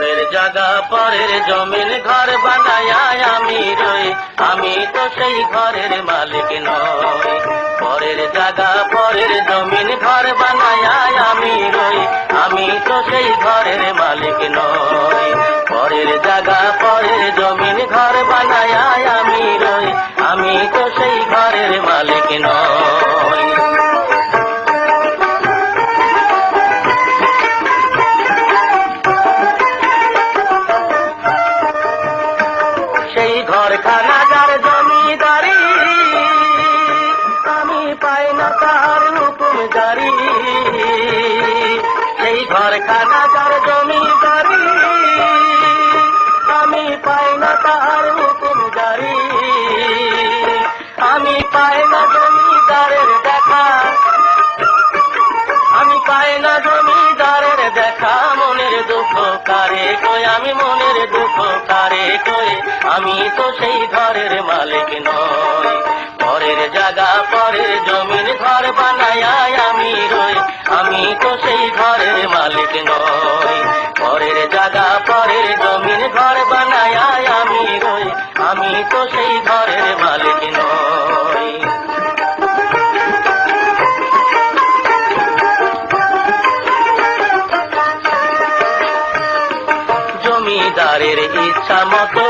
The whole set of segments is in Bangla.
পরের জায়গা, পরের জমিন ঘর বানায় আমি রই। আমি তো সেই ঘরের মালিক নই। পরের জায়গা, পরের জমিন ঘর বানায় আমি রই। আমি তো সেই ঘরের মালিক নই। পরের জায়গা, পরের জমিন ঘর বানায় আমি রই। আমি তো সেই ঘরের মালিক নই। সেই ঘরখানা যার জমিদারি। আমি পাই না তার হুকুম জারি সেই ঘরখানা যার জমিদারি। আমি পাই না তার হুকুম জারি আমি পাই না জমিদারের দেখা। আমি পাই না জমিদারের দেখা। মনের দুঃখ কারে কই আমি মনের দুঃখ কারে কই আমি তো সেই ঘরের মালিক নই। পরের জায়গা, পরের জমির ঘর বানায় আমি রই। আমি তো সেই ঘরের মালিক নই। পরের জায়গা, পরের জমির ঘর বানায় আমি রই। আমি তো সেই ঘরের মালিক নই। জমিদারের ইচ্ছা মতো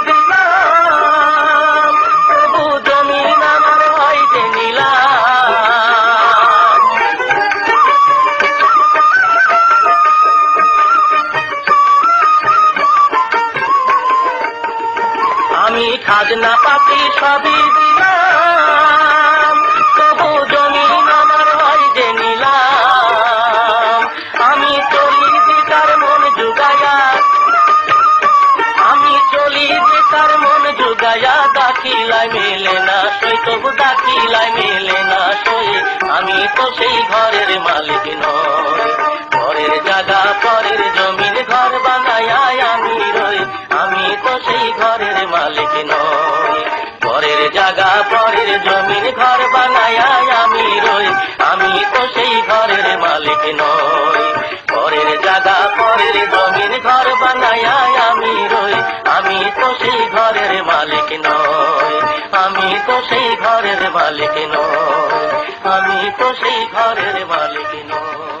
খাজনা পাতি সবই দিলাম। তবু জমিন আমার হইতে নিলাম। আমি চলি দিকার মন জুগায়া। আমি চলি যে তার মন জুগায়া। দাখিলায় মেলে না সই, তবু দাখিলায় মেলে না সই। আমি তো সেই ঘরের মালিক নই। ঘরের জায়গা, পরের জমিন মালিক নই। পরের জায়গা, পরের জমিন ঘর বানায় আমি রই। আমি তো সেই ঘরের মালিক নই। আমি তো সেই ঘরের মালিক নই। আমি তো সেই ঘরের মালিক নই।